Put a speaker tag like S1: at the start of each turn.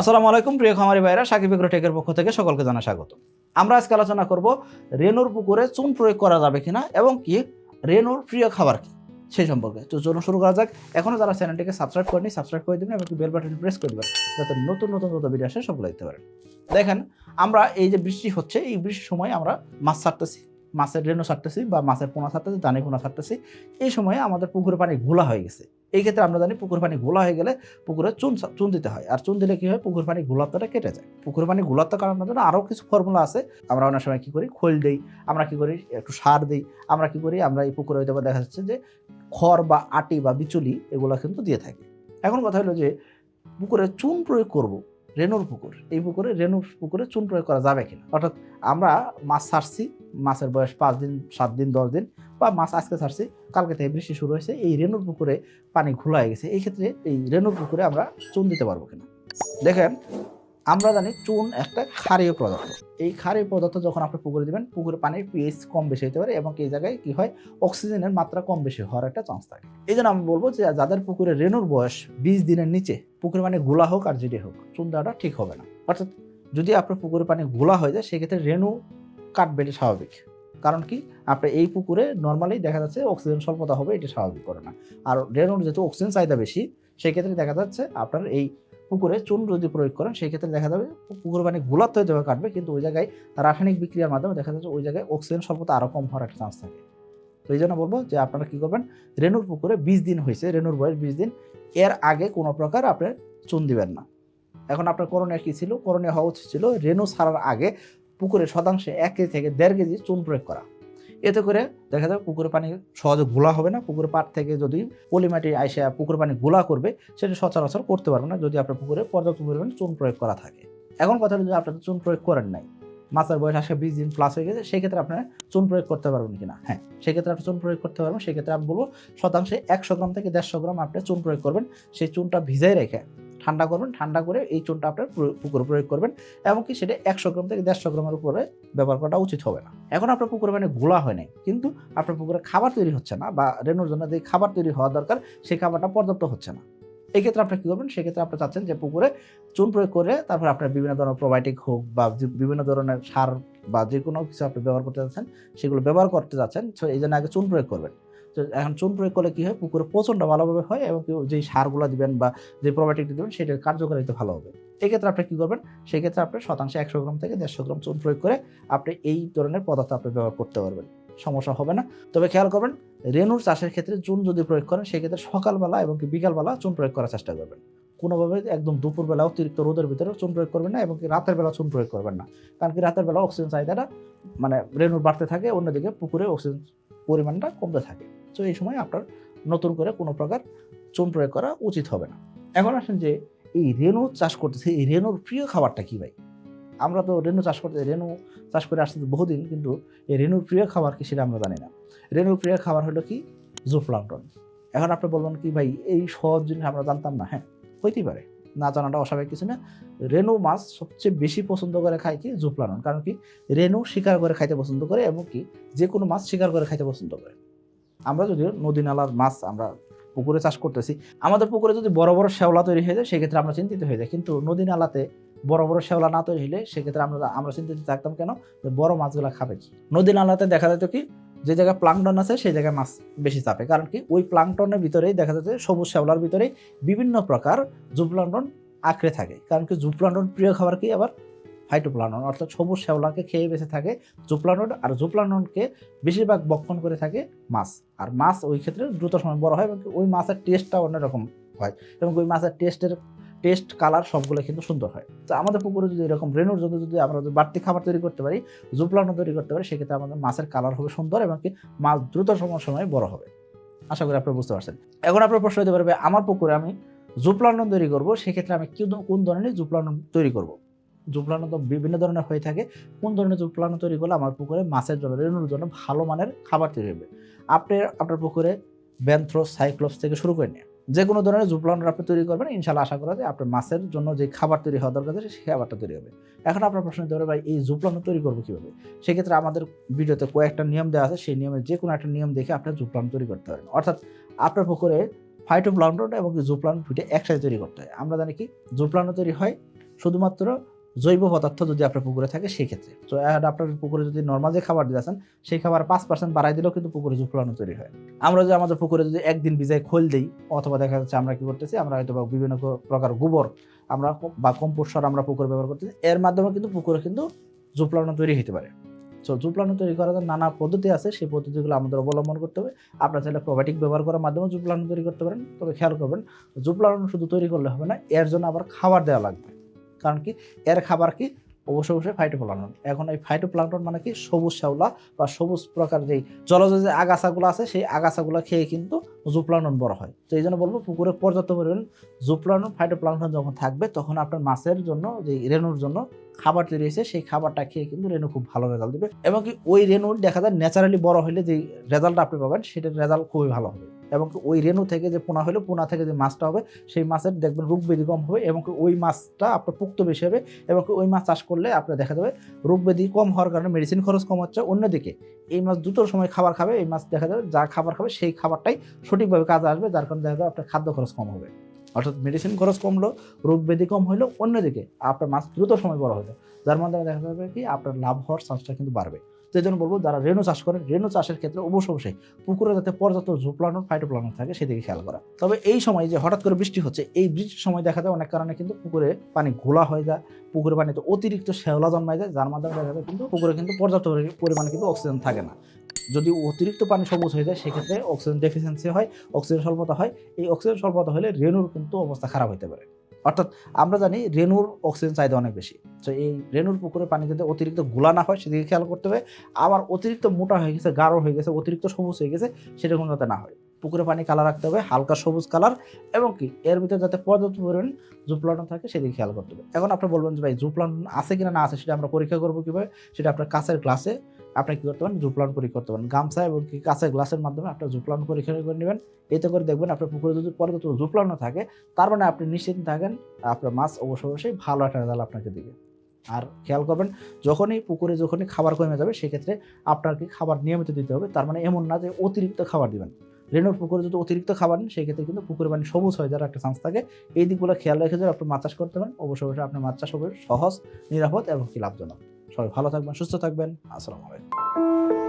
S1: আসসালামু আলাইকুম, প্রিয় খামারি ভাইরা সাকিব টেকের পক্ষ থেকে সকলকে জানা স্বাগত। আমরা আজকে আলোচনা করব রেনুর পুকুরে চুন প্রয়োগ করা যাবে কিনা এবং কি রেনুর প্রিয় খাবার কি, সেই সম্পর্কে। তো চলুন শুরু করা যাক। এখনও যারা চ্যানেলটিকে সাবস্ক্রাইব করেনি সাবস্ক্রাইব করে দেবেন এবং বেল বাটন প্রেস করে দেবেন, যাতে নতুন নতুন নতুন ভিডিও আসে, সবগুলো দেখতে পারেন। দেখেন, আমরা এই যে বৃষ্টি হচ্ছে, এই বৃষ্টির সময় আমরা মাছ ছাড়তেছি, মাছের রেনু ছাড়তেছি বা মাছের পোনা ছাড়তেছি, দানি পোনা ছাড়তেছি। এই সময়ে আমাদের পুকুরে পানি ঘোলা হয়ে গেছে। এই ক্ষেত্রে আমরা জানি পুকুর পানি ঘোলা হয়ে গেলে পুকুরে চুন চুন দিতে হয়। আর চুন দিলে কি হয়? পুকুর পানি গুলাত্বটা কেটে যায়। পুকুর পানি গুলাত্ব কারণের জন্য আরও কিছু ফর্মুলা আছে। আমরা অনেক সময় কী করি? খোল দিই, আমরা কি করি? একটু সার দিই। আমরা কি করি? আমরা এই পুকুরে হয়তো দেখা যাচ্ছে যে খড় বা আটি বা বিচুলি এগুলো কিন্তু দিয়ে থাকি। এখন কথা হলো যে পুকুরে চুন প্রয়োগ করব রেনুর পুকুর। এই পুকুরে রেনুর পুকুরে চুন প্রয়োগ করা যাবে কিনা? অর্থাৎ আমরা মাছ ছাড়ছি, মাছের বয়স পাঁচ দিন, সাত দিন, দশ দিন বা মাছ আজকে ছাড়ছি, কালকে থেকে বৃষ্টি শুরু হয়েছে, এই রেনুর পুকুরে পানি ঘোলা হয়ে গেছে, এই ক্ষেত্রে এই রেনুর পুকুরে আমরা চুন দিতে পারব কিনা? দেখেন, আমরা জানি চুন একটা ক্ষারীয় পদার্থ। এই ক্ষারীয় পদার্থ যখন আপনি পুকুরে দেবেন, পুকুরে পানির পিএইচ কম বেশি হতে পারে এবং এই জায়গায় কি হয়? অক্সিজেনের মাত্রা কম বেশি হওয়ার একটা চান্স থাকে। এই জন্য আমি বলব যে যাদের পুকুরে রেনুর বয়স বিশ দিনের নিচে পুকুরে পানি গোলা হোক আর যেটি হোক চুন দেওয়াটা ঠিক হবে না। অর্থাৎ যদি আপনার পুকুরের পানি গোলা হয়ে যায়, সেক্ষেত্রে রেনু কাটবে এটা স্বাভাবিক। কারণ কি? আপনার এই পুকুরে নর্মালি দেখা যাচ্ছে অক্সিজেন স্বল্পতা হবে, এটা স্বাভাবিক করে না। আর রেনুর যেহেতু অক্সিজেন চাহিদা বেশি সেই ক্ষেত্রে দেখা যাচ্ছে আপনার এই পুকুরে চুন যদি প্রয়োগ করেন সেই ক্ষেত্রে দেখা যাবে পুকুর পানি গোলাপ হয়ে যাবে কাটবে, কিন্তু ওই জায়গায় রাসায়নিক বিক্রিয়ার মাধ্যমে দেখা যাচ্ছে ওই জায়গায় অক্সিজেন স্বল্পতা আরও কম হওয়ার একটা চান্স থাকে। তো এই জন্য বলব যে আপনারা কী করবেন? রেনুর পুকুরে বিশ দিন হয়েছে রেনুর বয়স বিশ দিন। এর আগে কোনো প্রকার আপনার চুন দিবেন না। এখন আপনার করণীয় কী ছিল? করণীয় হওয়া উচিত ছিল রেনু ছাড়ার আগে পুকুরে শতাংশে এক কেজি থেকে দেড় কেজি চুন প্রয়োগ করা। এতে করে দেখা যাবে পুকুরের পানি সহজে গোলা হবে না। পুকুরের পাট থেকে যদি পলিমাটি আইসে পুকুরে পানি গোলা করবে, সেটা সচরাচর করতে পারবে না। যদি আপনার পুকুরে পর্যাপ্ত পরিমাণে চুন প্রয়োগ করা থাকে। এখন কথা হলো যদি আপনার চুন প্রয়োগ করেন নাই। মাছের বয়স আসে বিশ দিন প্লাস হয়ে গেছে, সেক্ষেত্রে আপনার চুন প্রয়োগ করতে পারবেন কিনা। হ্যাঁ সেক্ষেত্রে আপনি চুন প্রয়োগ করতে পারবেন, সেক্ষেত্রে আমি বলব শতাংশে একশো গ্রাম থেকে দেড়শো গ্রাম আপনি চুন প্রয়োগ করবেন। সেই চুনটা ভিজাই রেখে ঠান্ডা করবেন, ঠান্ডা করে এই চুনটা আপনার পুকুরে প্রয়োগ করবেন এমনকি সেটা একশো গ্রাম থেকে দেড়শো গ্রামের উপরে ব্যবহার করাটা উচিত হবে না। এখন আপনার পুকুরে মানে গোলা হয় নাই, কিন্তু আপনার পুকুরে খাবার তৈরি হচ্ছে না বা রেনুর জন্য যে খাবার তৈরি হওয়া দরকার, সেই খাবারটা পর্যাপ্ত হচ্ছে না। এই ক্ষেত্রে আপনি কী করবেন? সেক্ষেত্রে আপনি চাচ্ছেন যে পুকুরে চুন প্রয়োগ করে তারপর আপনার বিভিন্ন ধরনের প্রোবায়োটিক হোক বা বিভিন্ন ধরনের সার বা যে কোনো কিছু আপনি ব্যবহার করতে যাচ্ছেন সেগুলো ব্যবহার করতে যাচ্ছেন এই জন্য আগে চুন প্রয়োগ করবেন। তো এখন চুন প্রয়োগ করলে কী হয়? পুকুরে প্রচণ্ড ভালোভাবে হয় এবং যেই সারগুলো দিবেন বা যে প্রোবায়োটিক দিবেন, সেটার কার্যকারিতা ভালো হবে। এক্ষেত্রে আপনি কী করবেন? সেক্ষেত্রে আপনি শতাংশে একশো গ্রাম থেকে দেড়শো গ্রাম চুন প্রয়োগ করে আপনি এই ধরনের পদার্থ আপনি ব্যবহার করতে পারবেন। সমস্যা হবে না। তবে খেয়াল করবেন রেনুর চাষের ক্ষেত্রে চুন যদি প্রয়োগ করেন, সেক্ষেত্রে সকালবেলা এবং বিকালবেলা চুন প্রয়োগ করার চেষ্টা করবেন। কোনোভাবে একদম দুপুরবেলা অতিরিক্ত রোদের ভিতরে চুন প্রয়োগ করবেন না এবং কি রাতের বেলা চুন প্রয়োগ করবেন না। কারণ কি রাতের বেলা অক্সিজেন চাহিদাটা মানে রেনুর বাড়তে থাকে, অন্যদিকে পুকুরে অক্সিজেন পরিমাণটা কমতে থাকে। তো এই সময় আপনার নতুন করে কোনো প্রকার চুন প্রয়োগ করা উচিত হবে না। এখন আসেন যে এই রেনু চাষ করতেছে, এই রেনুর প্রিয় খাবারটা কী ভাই? আমরা তো রেনু চাষ করতে, রেনু চাষ করে আসতে বহুদিন, কিন্তু এই রেনুর প্রিয় খাবার কি সেটা আমরা জানি না। রেনুর প্রিয় খাবার হলো কি? জুপ্লান্টন এখন আপনি বলবেন কি, ভাই, এই সহজ জিনিস আমরা জানতাম না? হ্যাঁ হইতেই পারে। না জানাটা অস্বাভাবিক কিছু না। রেনু মাছ সবচেয়ে বেশি পছন্দ করে খায় কি? জুপ্লানন কারণ কি? রেনু শিকার করে খাইতে পছন্দ করে এবং কি? যে কোনো মাছ শিকার করে খাইতে পছন্দ করে। আমরা যদি নদী নালার মাছ আমরা পুকুরে চাষ করতেছি, আমাদের পুকুরে যদি বড় বড় শ্যাওলা তৈরি হয়ে যায়, সেক্ষেত্রে আমরা চিন্তিত হয়ে যাই। কিন্তু নদী নালাতে বড় বড় শ্যাওলা না তৈরি হলে সেক্ষেত্রে আমরা আমরা চিন্তিত থাকতাম কেন? যে বড় মাছগুলো খাবে কি? নদী নালাতে দেখা যেত কি, যে জায়গায় প্লাংটন আছে সেই জায়গায় মাছ বেশি চাপে। কারণ কি, ওই প্লাংটনের ভিতরেই দেখা যাচ্ছে সবুজ শ্যাওলার ভিতরেই বিভিন্ন প্রকার জুপ্লান্টন আঁকড়ে থাকে। কারণ কি, জুপ্লান্টন প্রিয় খাবার কি আবার? ফাইটোপ্লানন। অর্থাৎ সবুজ শ্যাওলাকে খেয়ে বেঁচে থাকে জুপ্লানন আর জুপ্লাননকে বেশিরভাগ বক্ষণ করে থাকে মাছ। আর মাছ ওই ক্ষেত্রে দ্রুত সময় বড় হয় এবং ওই মাছের টেস্টটা অন্যরকম হয় এবং ওই মাছের টেস্টের টেস্ট কালার সবগুলো কিন্তু সুন্দর হয়। তো আমাদের পুকুরে যদি এরকম রেনুর জন্য যদি আমরা যদি বাড়তি খাবার তৈরি করতে পারি জুপ্লানো তৈরি করতে পারি, সেক্ষেত্রে আমাদের মাছের কালার হবে সুন্দর এবং কি মাছ দ্রুত সময় সময় বড় হবে। আশা করি আপনারা বুঝতে পারছেন। এখন আপনার প্রশ্ন হতে পারবে, আমার পুকুরে আমি জুপ্লানন তৈরি করব, সেক্ষেত্রে আমি কোন ধরনের জুপ্লানন তৈরি করব? জুপলানো তো বিভিন্ন ধরনের হয়ে থাকে। কোন ধরনের জুপলানো তৈরি করলে আমার পুকুরে মাছের জন্য রেনুর জন্য ভালো মানের খাবার তৈরি হবে? আপনি আপনার পুকুরে ব্যান্থ্রোস সাইক্লোপস থেকে শুরু করে নিয়ে যে কোনো ধরনের জুপ্লানো আপনি তৈরি করবেন ইনশাল্লাহ আশা করা যায় আপনার মাছের জন্য যে খাবার তৈরি হওয়া দরকার সেই খাবারটা তৈরি হবে। এখন আপনার প্রশ্ন হতে পারে, ভাই, এই জুপ্লানো তৈরি করব কীভাবে? সেক্ষেত্রে আমাদের ভিডিওতে কয়েকটা নিয়ম দেওয়া আছে, সেই নিয়মের যে কোনো একটা নিয়ম দেখে আপনার জুপলান তৈরি করতে হবে অর্থাৎ আপনার পুকুরে ফাইটোপ্লান্টন এবং জুপ্লান দুইটা একসাথে তৈরি করতে হয়। আমরা জানি কি জুপ্লানো তৈরি হয় শুধুমাত্র জৈব পদার্থ যদি আপনার পুকুরে থাকে সেই ক্ষেত্রে তো আপনার পুকুরে যদি নর্মাল যে খাবার দিয়েছেন সেই খাবার পাঁচ পার্সেন্ট বাড়াই দিলেও কিন্তু পুকুরে জুফলানো তৈরি হয়। আমরা যদি আমাদের পুকুরে যদি একদিন ভিজায় খোল দিই, অথবা দেখা যাচ্ছে আমরা কি করতেছি, আমরা হয়তো বিভিন্ন প্রকার গোবর আমরা বা কম্পোস্ট সার আমরা পুকুরে ব্যবহার করতেছি, এর মাধ্যমে কিন্তু পুকুরে কিন্তু জুপলানো তৈরি হতে পারে। তো জুপলানো তৈরি করার নানা পদ্ধতি আছে, সেই পদ্ধতিগুলো আমাদের অবলম্বন করতে হবে। আপনার চাইলে প্রোবায়োটিক ব্যবহার করার মাধ্যমে জুপলানো তৈরি করতে পারেন। তবে খেয়াল করবেন জুপলানো শুধু তৈরি করলে হবে না, এর জন্য আবার খাবার দেওয়া লাগবে। কারণ কি? এর খাবার কি? অবশ্যই অবশ্যই ফাইটোপ্লাঙ্কটন এখন এই ফাইটোপ্লাঙ্কটন মানে কি? সবুজ শ্যাওলা বা সবুজ প্রকার যেই জলজ যে আগাছাগুলো আছে, সেই আগাছাগুলো খেয়ে কিন্তু জুপ্লানন বড় হয়। তো এই জন্য বলব, পুকুরে পর্যাপ্ত পরিমাণ জুপ্লানন ফাইটোপ্লাঙ্কটন যখন থাকবে, তখন আপনার মাছের জন্য, যে রেণুর জন্য খাবার তৈরি হয়েছে, সেই খাবারটা খেয়ে কিন্তু রেণু খুব ভালো রেজাল্ট দেবে। এবং কি ওই রেণুর দেখা যায় ন্যাচারালি বড় হলে যে রেজাল্টটা আপনি পাবেন, সেটার রেজাল্ট খুবই ভালো হবে। এবং ওই রেণু থেকে যে পোনা হলে, পোনা থেকে যে মাছটা হবে, সেই মাছের দেখবেন রোগ ব্যাধি কম হবে এবং ওই মাছটা আপনার পুক্ত বেশি হবে এবং ওই মাছ চাষ করলে আপনার দেখা যাবে রোগ ব্যাধি কম হওয়ার কারণে মেডিসিন খরচ কম হচ্ছে। অন্যদিকে এই মাছ দুটোর সময় খাবার খাবে, এই মাছ দেখা যাবে যা খাবার খাবে সেই খাবারটাই সঠিকভাবে কাজে আসবে, যার কারণে দেখা যাবে আপনার খাদ্য খরচ কম হবে। অর্থাৎ মেডিসিন খরচ কমলো, রোগ ব্যাধি কম হইল, অন্যদিকে আপনার মাছ দ্রুত সময় বড় হলো। যার মাধ্যমে দেখা যাবে কি আপনার লাভ হওয়ার চান্সটা কিন্তু বাড়বে। এই জন্য বলব, যারা রেণু চাষ করেন, রেণু চাষের ক্ষেত্রে অবশ্য অবশ্যই পুকুরে যাতে পর্যাপ্ত জুপ্লানো ফাইটোপ্লানো থাকে, সেদিকে খেয়াল করা। তবে এই সময় যে হঠাৎ করে বৃষ্টি হচ্ছে, এই বৃষ্টির সময় দেখা যায় অনেক কারণে কিন্তু পুকুরে পানি ঘোলা হয়ে যায়, পুকুরে পানিতে অতিরিক্ত শ্যাওলা জন্মায় যায়, যার মাধ্যমে দেখা যায় কিন্তু পুকুরে কিন্তু পর্যাপ্ত পরিমাণে কিন্তু অক্সিজেন থাকে না। যদি অতিরিক্ত পানি সবুজ হয়ে যায়, সেক্ষেত্রে অক্সিজেন ডেফিসিয়েন্সি হয় অক্সিজেন স্বল্পতা হয়, এই অক্সিজেন স্বল্পতা হলে রেণুর কিন্তু অবস্থা খারাপ হতে পারে। অর্থাৎ আমরা জানি রেণুর অক্সিজেন চাহিদা অনেক বেশি। তো এই রেণুর পুকুরে পানি যাতে অতিরিক্ত গোলা না হয়, সেদিকে খেয়াল করতে হবে। আবার অতিরিক্ত মোটা হয়ে গেছে, গাঢ় হয়ে গেছে, অতিরিক্ত সবুজ হয়ে গেছে সেটা কোনো যাতে না হয়। পুকুরে পানি কালার রাখতে হবে, হালকা সবুজ কালার এবং কি, এর ভিতরে যাতে পর্যাপ্ত পরিমাণ জুপ্লাটন থাকে সেদিকে খেয়াল করতে হবে। এখন আপনি বলবেন যে ভাই জুপ্লাটন আছে কিনা না আছে সেটা আমরা পরীক্ষা করব কীভাবে, সেটা আপনার কাছের গ্লাসে আপনি কী করতে পারেন জুপ্লান পরীক্ষা করতে পারেন। গামছা এবং কি কাছের গ্লাসের মাধ্যমে আপনার জুপ্লান পরীক্ষা করে নেবেন, এতে করে দেখবেন আপনার পুকুরে যদি পর্যাপ্ত জুপ্লানো থাকে, তার মানে আপনি নিশ্চিত থাকেন আপনার মাছ অবশ্যই অবশ্যই ভালো একটা রেজাল্ট আপনাকে দিবে। আর খেয়াল করবেন, যখনই পুকুরে যখনই খাবার কমে যাবে, সেক্ষেত্রে আপনার কি খাবার নিয়মিত দিতে হবে, তার মানে এমন না যে অতিরিক্ত খাবার দিবেন। রেণুর পুকুরে যদি অতিরিক্ত খাবার নেন সেই ক্ষেত্রে কিন্তু পুকুরের পানি সবুজ হয়ে যাওয়ার একটা চান্স থাকে। এই দিকগুলো খেয়াল রেখে যদি আপনি মাছ চাষ করতে পারেন, অবশ্যই অবশ্যই আপনার মাছ চাষ হবে সহজ, নিরাপদ এবং কি লাভজনক। সবাই ভালো থাকবেন, সুস্থ থাকবেন। আসসালামু আলাইকুম।